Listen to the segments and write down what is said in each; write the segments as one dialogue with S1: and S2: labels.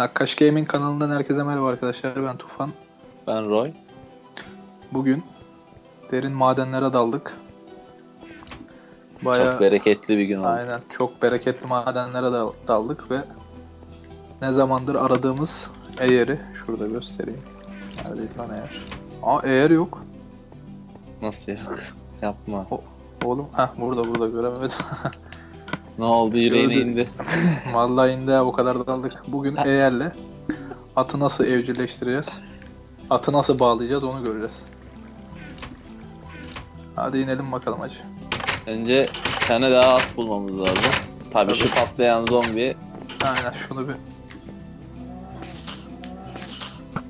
S1: Nakkaş Gaming kanalından herkese merhaba arkadaşlar. Ben Tufan.
S2: Ben Roy.
S1: Bugün derin madenlere daldık. Bayağı
S2: Çok bereketli bir gün oldu.
S1: aynen çok bereketli madenlere dal- daldık ve ne zamandır aradığımız eğeri şurada göstereyim. Neredeydi lan eğer? Aa eğer yok.
S2: Nasıl ya? Yapma.
S1: Oğlum heh burada burada göremedim.
S2: Ne oldu yüreğine
S1: Gördüm.
S2: indi.
S1: Vallahi indi ha, o kadar daldık. Bugün eğerle atı nasıl evcilleştireceğiz? Atı nasıl bağlayacağız onu göreceğiz. Hadi inelim bakalım hacı.
S2: Önce bir tane daha at bulmamız lazım. Tabii, şu
S1: Tabii.
S2: patlayan zombi.
S1: Aynen şunu bir...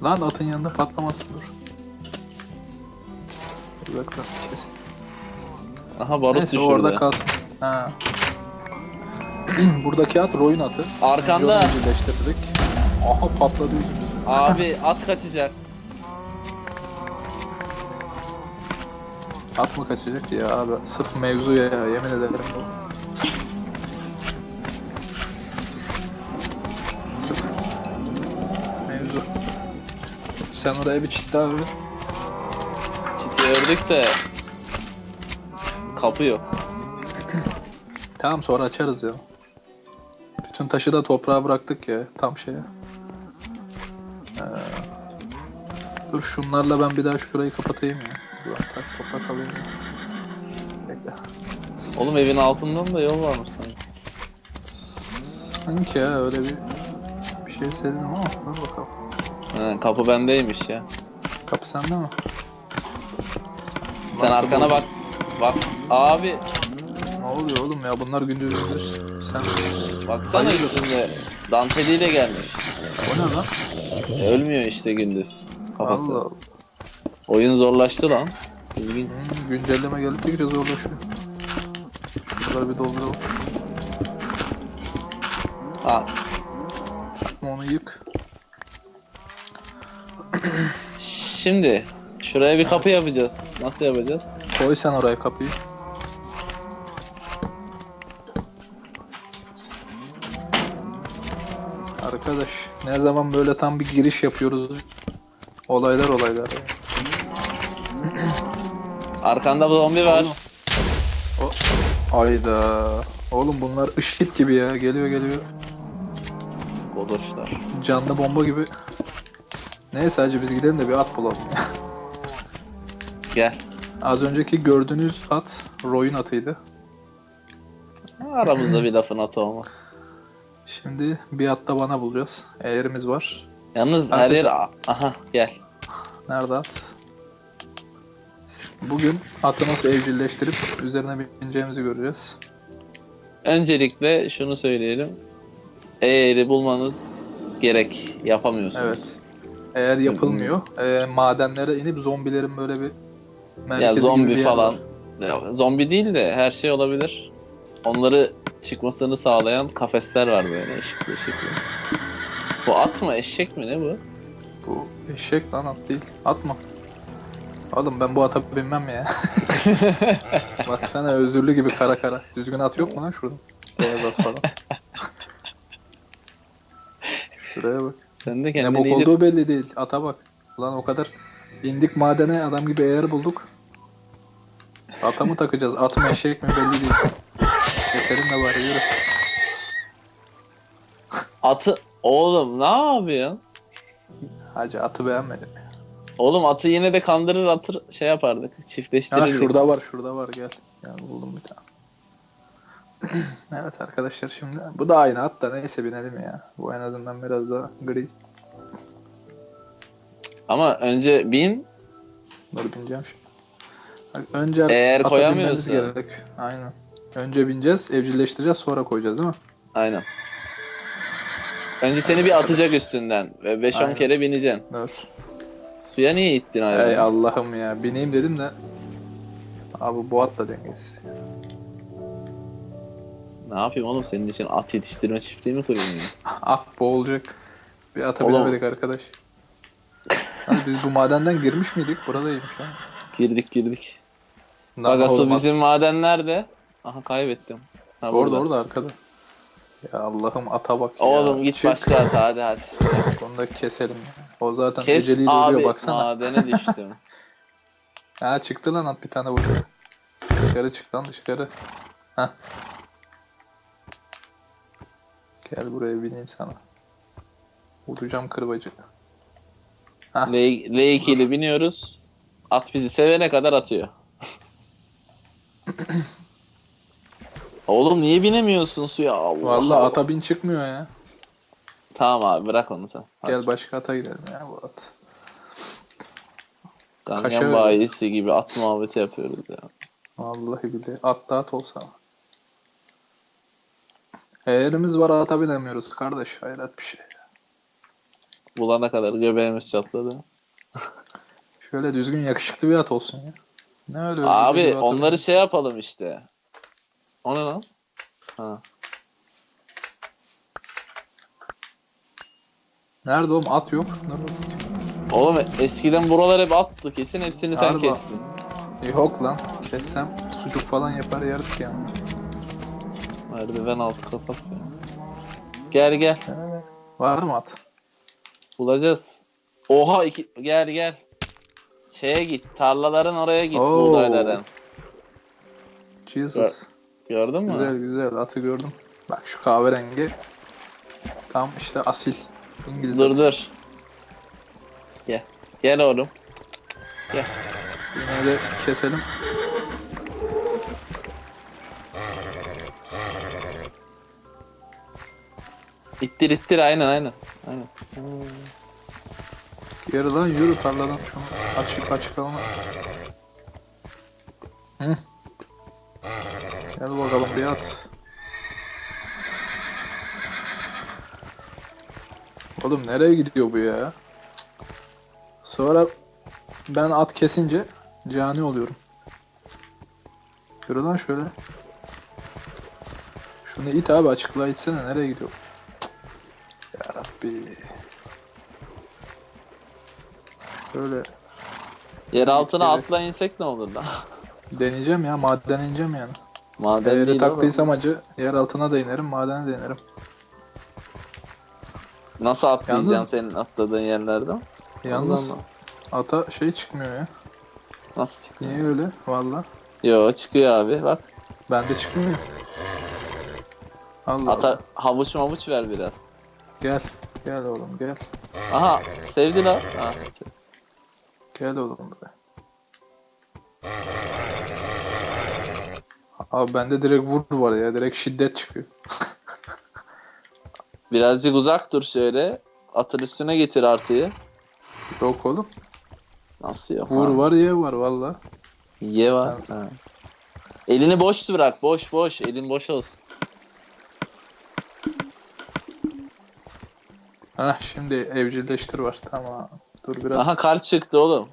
S1: Lan atın yanında patlamasın dur. Dakika kesin.
S2: Aha barut
S1: Neyse
S2: düşürdü.
S1: orada kalsın. Ha. Buradaki at Roy'un atı.
S2: Arkanda.
S1: Evcilleştirdik. Aha patladı yüzümüz.
S2: Abi at kaçacak.
S1: At mı kaçacak ya abi? Sırf mevzu ya yemin ederim bu. Sırf mevzu. Sen oraya bir çitle abi.
S2: Çiti ördük de kapı yok.
S1: Tamam sonra açarız ya. Taşı da toprağa bıraktık ya tam şeye. Ee, dur şunlarla ben bir daha şurayı kapatayım ya. Dur taş toprak alayım ya. Bekle.
S2: Oğlum evin altından da yol varmış sanki.
S1: Sanki ya öyle bir bir şey sezdim ama dur bakalım.
S2: Ha, kapı bendeymiş ya.
S1: Kapı sende mi?
S2: Sen
S1: Varsa
S2: arkana bak. Bak abi
S1: oluyor oğlum ya bunlar gündüz gündüz. Sen
S2: baksana
S1: Hayırdır?
S2: üstünde danteliyle gelmiş.
S1: o ne lan?
S2: Ölmüyor işte gündüz kafası.
S1: Allah.
S2: Oyun zorlaştı lan. İlginç.
S1: Hmm, güncelleme gelip bir zorlaşıyor. Şunları bir dolduralım.
S2: Ha,
S1: Onu yık.
S2: Şimdi şuraya bir kapı yapacağız. Nasıl yapacağız?
S1: Koy sen oraya kapıyı. Arkadaş ne zaman böyle tam bir giriş yapıyoruz. Olaylar olaylar.
S2: Arkanda bu zombi var.
S1: Oğlum. Ayda. Oğlum bunlar ışık gibi ya. Geliyor geliyor.
S2: Godoşlar.
S1: Canlı bomba gibi. Neyse hacı biz gidelim de bir at bulalım.
S2: Gel.
S1: Az önceki gördüğünüz at Roy'un atıydı.
S2: Aramızda bir lafın atı olmaz.
S1: Şimdi bir at da bana bulacağız. Eğerimiz var.
S2: Yalnız her yer... Aha gel.
S1: Nerede at? Bugün atı nasıl evcilleştirip üzerine bineceğimizi göreceğiz.
S2: Öncelikle şunu söyleyelim. Eğeri bulmanız gerek. Yapamıyorsunuz.
S1: Evet. Eğer yapılmıyor, e, madenlere inip zombilerin böyle bir
S2: Ya
S1: merkezi gibi
S2: zombi
S1: bir yer
S2: falan.
S1: var.
S2: Ya, zombi değil de her şey olabilir. Onları çıkmasını sağlayan kafesler var böyle ışıklı ışıklı. Bu at mı eşek mi ne bu?
S1: Bu eşek lan at değil. At mı? Oğlum ben bu ata binmem ya. Baksana özürlü gibi kara kara. Düzgün at yok mu lan şurada? Beyaz at falan. Şuraya bak.
S2: Sen de
S1: Ne
S2: kendini
S1: bok
S2: iyice
S1: olduğu belli değil. Ata bak. Ulan o kadar indik madene adam gibi eğer bulduk. Ata mı takacağız? At mı eşek mi belli değil. Keselim de bari yürü.
S2: Atı oğlum ne yapıyorsun?
S1: Hacı atı beğenmedim.
S2: Oğlum atı yine de kandırır atır şey yapardık.
S1: Ha
S2: Çiftleştirirdik.
S1: şurada var şurada var gel. Gel buldum bir tane. evet arkadaşlar şimdi bu da aynı at da neyse binelim ya. Bu en azından biraz daha gri.
S2: Ama önce bin
S1: Dur bineceğim şimdi. Bak, önce
S2: Eğer
S1: ata
S2: koyamıyorsa.
S1: binmemiz gerek. Aynen. Önce bineceğiz, evcilleştireceğiz sonra koyacağız değil mi?
S2: aynen. Önce seni bir atacak üstünden ve 5-10
S1: Aynen.
S2: kere bineceksin.
S1: Dur.
S2: Suya niye ittin hayvanı?
S1: Ey Allah'ım ya. Bineyim dedim de. Abi bu at da dengesiz.
S2: Ne yapayım oğlum senin için at yetiştirme çiftliği mi kurayım ya?
S1: At boğulacak. Bir ata
S2: Oğlum.
S1: binemedik arkadaş. Abi biz bu madenden girmiş miydik? Buradaymış ha.
S2: girdik girdik.
S1: Lan
S2: Bak asıl bizim maden nerede? Aha kaybettim. Ha,
S1: Orada
S2: burada.
S1: orada arkada. Ya Allah'ım ata bak ya.
S2: Oğlum git
S1: Çık.
S2: başka at hadi hadi.
S1: Onu da keselim. O zaten
S2: Kes
S1: eceliyle
S2: abi
S1: ölüyor baksana.
S2: madene düştüm.
S1: Ha çıktı lan at bir tane vurdu. Dışarı çık lan dışarı. Heh. Gel buraya bineyim sana. Vuracağım kırbacı.
S2: L, L2 ile biniyoruz. At bizi sevene kadar atıyor. Oğlum niye binemiyorsun suya? Allah
S1: Vallahi
S2: Allah.
S1: ata bin çıkmıyor ya.
S2: Tamam abi bırak onu sen. Hadi.
S1: Gel başka ata gidelim ya bu at.
S2: Ganyan bayisi gibi at muhabbeti yapıyoruz ya.
S1: Vallahi billahi at da at olsa. Eğerimiz var ata binemiyoruz kardeş. Hayret bir şey.
S2: Bulana kadar göbeğimiz çatladı.
S1: Şöyle düzgün yakışıklı bir at olsun ya. Ne öyle
S2: Abi onları şey yapalım işte. O ne lan? Ha.
S1: Nerede oğlum at yok. Dur.
S2: Oğlum eskiden buralar hep attı kesin hepsini sen
S1: Harbi.
S2: kestin.
S1: Yok lan. Kessem sucuk falan yapar yerdik ya.
S2: Merdiven altı kasap ya. Gel gel
S1: Var mı at?
S2: bulacağız. Oha iki gel gel. Şeye git tarlaların oraya git
S1: Oo.
S2: buğdayların.
S1: Jesus.
S2: Gördün mü?
S1: Güzel güzel atı gördüm. Bak şu kahverengi. Tam işte asil. İngiliz
S2: Dur
S1: atı.
S2: dur. Gel. Gel oğlum.
S1: Yine de keselim.
S2: İttir ittir aynen aynen. Aynen.
S1: Yürü lan yürü tarladan şunu. Açık açık onu. Hı. Gel bakalım bir at. Oğlum nereye gidiyor bu ya? Sonra ben at kesince cani oluyorum. Yürü lan şöyle. Şunu it abi açıklığa itsene nereye gidiyor? Ya Rabbi. Şöyle
S2: Yer altına atla insek ne olur lan?
S1: deneyeceğim ya maden ineceğim yani.
S2: Maden
S1: Eğri
S2: değil
S1: taktıysam acı yer altına da inerim madene de inerim.
S2: Nasıl atlayacaksın
S1: Yalnız-
S2: senin atladığın yerlerden?
S1: Yalnız ata şey çıkmıyor ya.
S2: Nasıl çıkıyor?
S1: Niye öyle? Valla.
S2: Yo çıkıyor abi bak.
S1: Bende çıkmıyor. Allah
S2: Ata
S1: Allah.
S2: havuç mavuç ver biraz.
S1: Gel. Gel oğlum gel.
S2: Aha sevdi lan. Ha.
S1: Gel oğlum buraya. Abi bende direkt vur var ya. Direkt şiddet çıkıyor.
S2: Birazcık uzak dur şöyle. Atın üstüne getir artıyı.
S1: Yok oğlum.
S2: Nasıl yok?
S1: Vur var ye var valla.
S2: Ye var. Ha. Elini boş bırak. Boş boş. Elin boş olsun.
S1: Hah şimdi evcilleştir var. Tamam. Dur biraz.
S2: Aha kalp çıktı oğlum.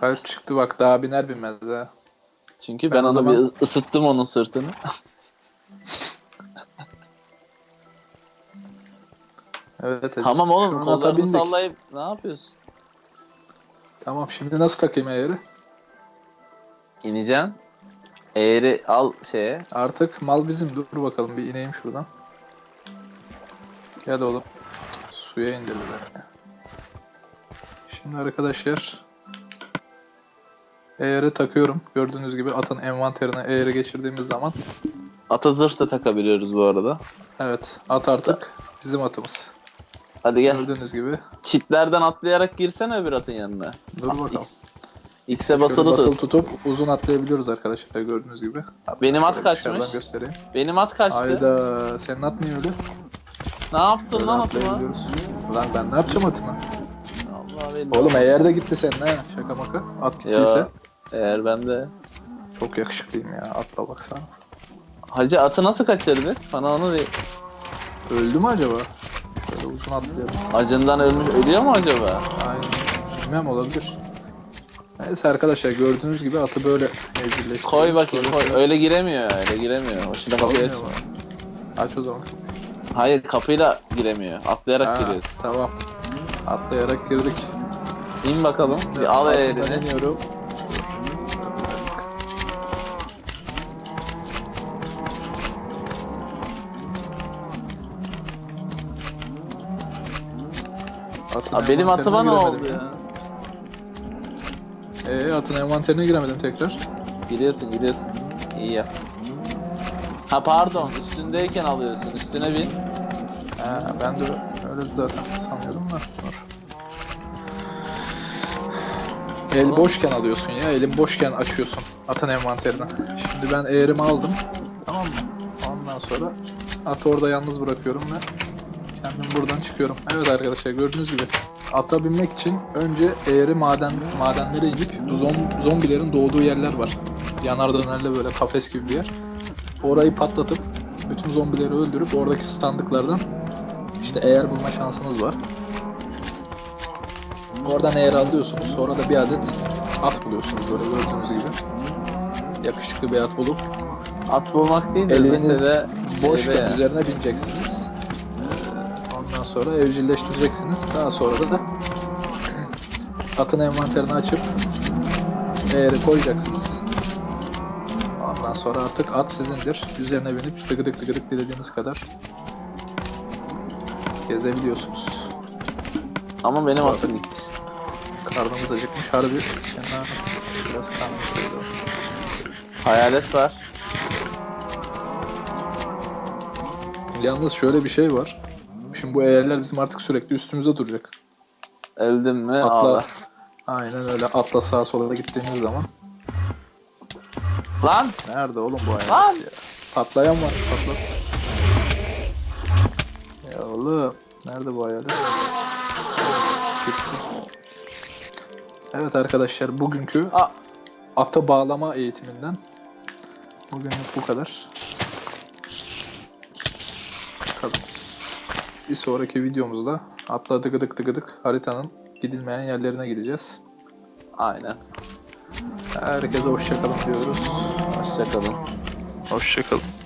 S1: Kalp çıktı bak daha biner binmez ha.
S2: Çünkü
S1: Ben
S2: ben,
S1: o
S2: onu
S1: zaman-
S2: bir ısıttım onun sırtını.
S1: Evet. Ece.
S2: tamam oğlum kollarını
S1: bindik.
S2: sallayıp ne yapıyorsun?
S1: Tamam şimdi nasıl takayım eğri?
S2: İneceksin. Eğri al şeye.
S1: Artık mal bizim. Dur bakalım bir ineyim şuradan. Gel oğlum. Suya indirdiler. Şimdi arkadaşlar eğri takıyorum. Gördüğünüz gibi atın envanterine eğri geçirdiğimiz zaman
S2: Ata zırh da takabiliyoruz bu arada.
S1: evet at artık bizim atımız.
S2: Hadi gel.
S1: Gördüğünüz gibi.
S2: Çitlerden atlayarak girsene bir atın yanına.
S1: Dur
S2: Ah,
S1: bakalım.
S2: X- X'e basılı
S1: basılı
S2: tut.
S1: tutup uzun atlayabiliyoruz arkadaşlar gördüğünüz gibi.
S2: Benim at kaçmış.
S1: göstereyim.
S2: Benim at kaçtı.
S1: Ayda senin at niye öyle?
S2: Ne yaptın
S1: Böyle
S2: lan atıma?
S1: Lan ben ne yapacağım atına?
S2: Allah belli.
S1: Oğlum eğer de gitti senin ha. Şaka maka. At gittiyse.
S2: Ya eğer ben de.
S1: Çok yakışıklıyım ya. Atla baksana.
S2: Hacı atı nasıl kaçırdı? Bana onu bir
S1: Öldü mü acaba? Şöyle uzun atlayalım.
S2: acından ölmüş ölüyor mu acaba?
S1: Aynen. Bilmem olabilir. Neyse arkadaşlar gördüğünüz gibi atı böyle evcilleştiriyoruz.
S2: Koy bakayım koy. Öyle giremiyor öyle giremiyor. Şimdi kapıyı aç.
S1: Aç o zaman.
S2: Hayır kapıyla giremiyor. Atlayarak
S1: Ha,
S2: giriyoruz.
S1: Tamam. Atlayarak girdik.
S2: İn bakalım. Bir al eğrini.
S1: iniyorum. Atın
S2: benim
S1: envanterine
S2: atıma ne oldu ya?
S1: Ee, atın envanterine giremedim tekrar.
S2: Giriyorsun giriyorsun. İyi yap. Ha pardon üstündeyken alıyorsun. Üstüne bin.
S1: Ha, ben de öyle zaten sanıyordum da. Dur. El boşken alıyorsun ya. Elin boşken açıyorsun atın envanterini. Şimdi ben eğerimi aldım. Tamam mı? Ondan sonra atı orada yalnız bırakıyorum ve kendim buradan çıkıyorum. Evet arkadaşlar gördüğünüz gibi ata binmek için önce eğeri maden madenlere inip zom- zombilerin doğduğu yerler var. Yanar dönerli böyle kafes gibi bir yer. Orayı patlatıp bütün zombileri öldürüp oradaki sandıklardan işte eğer bulma şansınız var. Oradan eğer alıyorsunuz. Sonra da bir adet at buluyorsunuz böyle gördüğünüz gibi. Yakışıklı bir at bulup
S2: At bulmak değil de
S1: eliniz boşken
S2: ya.
S1: üzerine bineceksiniz. Sonra evcilleştireceksiniz. Daha sonra da atın envanterini açıp eğeri koyacaksınız. Ondan sonra artık at sizindir. Üzerine binip tıkıdık tıkıdık dilediğiniz kadar gezebiliyorsunuz.
S2: Ama benim
S1: Tabii.
S2: atım gitti.
S1: Karnımız acıkmış harbi. Fena. Biraz karnımız acıktı.
S2: Hayalet var.
S1: Yalnız şöyle bir şey var. Şimdi bu eğerler bizim artık sürekli üstümüze duracak.
S2: Öldüm mü
S1: Atla.
S2: ağla.
S1: Aynen öyle atla sağa sola da gittiğimiz zaman.
S2: Lan!
S1: Nerede oğlum bu hayalet
S2: Lan!
S1: ya? Patlayan var patlat. Ya oğlum nerede bu? Gitti. Evet arkadaşlar bugünkü
S2: Aa,
S1: ata bağlama eğitiminden bugünlük bu kadar. Bakalım. Bir sonraki videomuzda atla tıkıdık tıkıdık haritanın gidilmeyen yerlerine gideceğiz.
S2: aynen.
S1: Herkese hoşçakalın diyoruz.
S2: Hoşçakalın.
S1: Hoşçakalın.